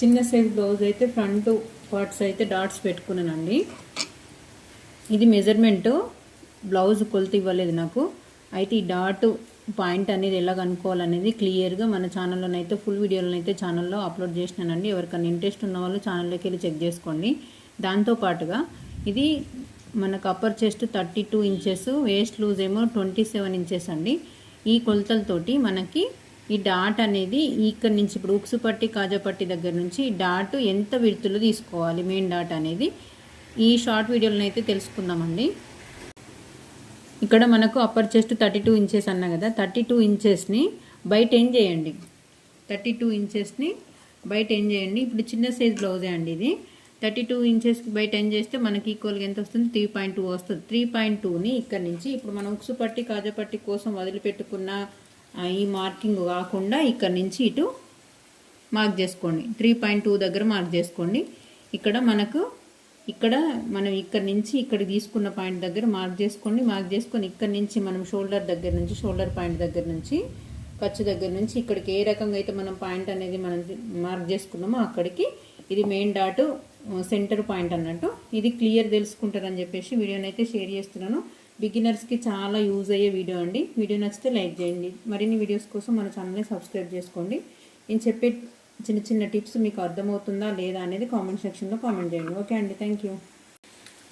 చిన్న size blouse అయితే front parts అయితే డాట్స్ పెట్టుకున్నానండి. ఇది మెజర్మెంట్ బ్లౌజ్ కొలత ఇవ్వలేదు నాకు. అయితే ఈ డాట్ పాయింట్ అనేది ఎలా కనుక్కోవాలనేది క్లియర్గా మన ఛానల్లోనైతే ఫుల్ వీడియోలనైతే ఛానల్లో అప్లోడ్ చేసినానండి. ఎవరికైనా ఇంట్రెస్ట్ ఉన్న వాళ్ళు ఛానల్లోకి వెళ్ళి చెక్ చేసుకోండి. దాంతోపాటుగా ఇది మనకు upper chest thirty two inches waist loose ఏమో ట్వంటీ సెవెన్ ఇంచెస్ అండి. ఈ కొలతలతోటి మనకి ఈ డాట్ అనేది ఇక్కడ నుంచి ఇప్పుడు ఉక్సు పట్టి కాజా పట్టి దగ్గర నుంచి ఈ డాట్ ఎంత విడుతులు తీసుకోవాలి? మెయిన్ డాట్ అనేది. ఈ షార్ట్ వీడియోలను అయితే తెలుసుకుందామండి. ఇక్కడ మనకు upper chest thirty two inches అన్నా కదా థర్టీ టూ ఇంచెస్ని బయట ఏం చేయండి. థర్టీ టూ ఇంచెస్ని బయట ఏం చేయండి. ఇప్పుడు చిన్న సైజ్ బ్లౌజే అండి ఇది. థర్టీ టూ ఇంచెస్కి బయట ఏం చేస్తే మనకి ఈక్వల్గా ఎంత వస్తుంది? త్రీ పాయింట్ టూ వస్తుంది. త్రీ పాయింట్ టూని ఇక్కడ నుంచి ఇప్పుడు మనం ఉక్సు పట్టి కాజా పట్టి కోసం వదిలిపెట్టుకున్న ఈ మార్కింగ్ కాకుండా ఇక్కడ నుంచి ఇటు మార్క్ చేసుకోండి. త్రీ పాయింట్ టూ దగ్గర మార్క్ చేసుకోండి. ఇక్కడ మనకు ఇక్కడ మనం ఇక్కడ నుంచి ఇక్కడ తీసుకున్న పాయింట్ దగ్గర మార్క్ చేసుకోండి. మార్క్ చేసుకొని ఇక్కడ నుంచి మనం షోల్డర్ దగ్గర నుంచి షోల్డర్ పాయింట్ దగ్గర నుంచి ఖర్చు దగ్గర నుంచి ఇక్కడికి ఏ రకంగా అయితే మనం పాయింట్ అనేది మనం మార్క్ చేసుకున్నామో అక్కడికి ఇది మెయిన్ డాట్ సెంటర్ పాయింట్ అన్నట్టు. ఇది క్లియర్ తెలుసుకుంటారని చెప్పేసి వీడియోనైతే షేర్ చేస్తున్నాను. బిగినర్స్కి చాలా యూజ్ అయ్యే వీడియో అండి. వీడియో నచ్చితే లైక్ చేయండి. మరిన్ని వీడియోస్ కోసం మన ఛానల్ని సబ్స్క్రైబ్ చేసుకోండి. నేను చెప్పే చిన్న చిన్న టిప్స్ మీకు అర్థమవుతుందా లేదా అనేది కామెంట్ సెక్షన్లో కామెంట్ చేయండి. ఓకే అండి. Thank you.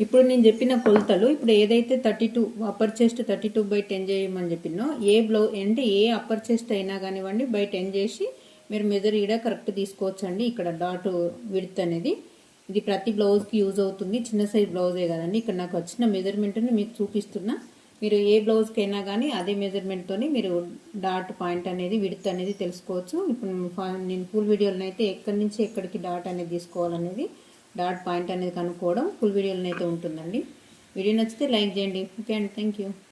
ఇప్పుడు నేను చెప్పిన కొలతలు ఇప్పుడు ఏదైతే thirty two upper chest thirty two by ten చేయమని చెప్పినో ఏ బ్లౌ అంటే ఏ అప్పర్ చెస్ట్ అయినా కానివ్వండి బై టెన్ చేసి మీరు మెజర్ ఈడ కరెక్ట్ తీసుకోవచ్చండి. ఇక్కడ డాట్ విడ్త్ అనేది. ఇది ప్రతి బ్లౌజ్కి యూజ్ అవుతుంది. చిన్న సైజ్ బ్లౌజే కదండి. ఇక్కడ నాకు వచ్చిన మెజర్మెంట్ని మీకు చూపిస్తున్నా. మీరు ఏ బ్లౌజ్కి అయినా కానీ అదే మెజర్మెంట్తోని మీరు డాట్ పాయింట్ అనేది విడత్ అనేది తెలుసుకోవచ్చు. ఇప్పుడు నేను ఫుల్ వీడియోలను అయితే ఎక్కడి నుంచి ఎక్కడికి డాట్ అనేది తీసుకోవాలనేది డాట్ పాయింట్ అనేది కనుక్కోవడం ఫుల్ వీడియోలను అయితే ఉంటుందండి. వీడియో నచ్చితే లైక్ చేయండి. ఓకే అండి. Thank you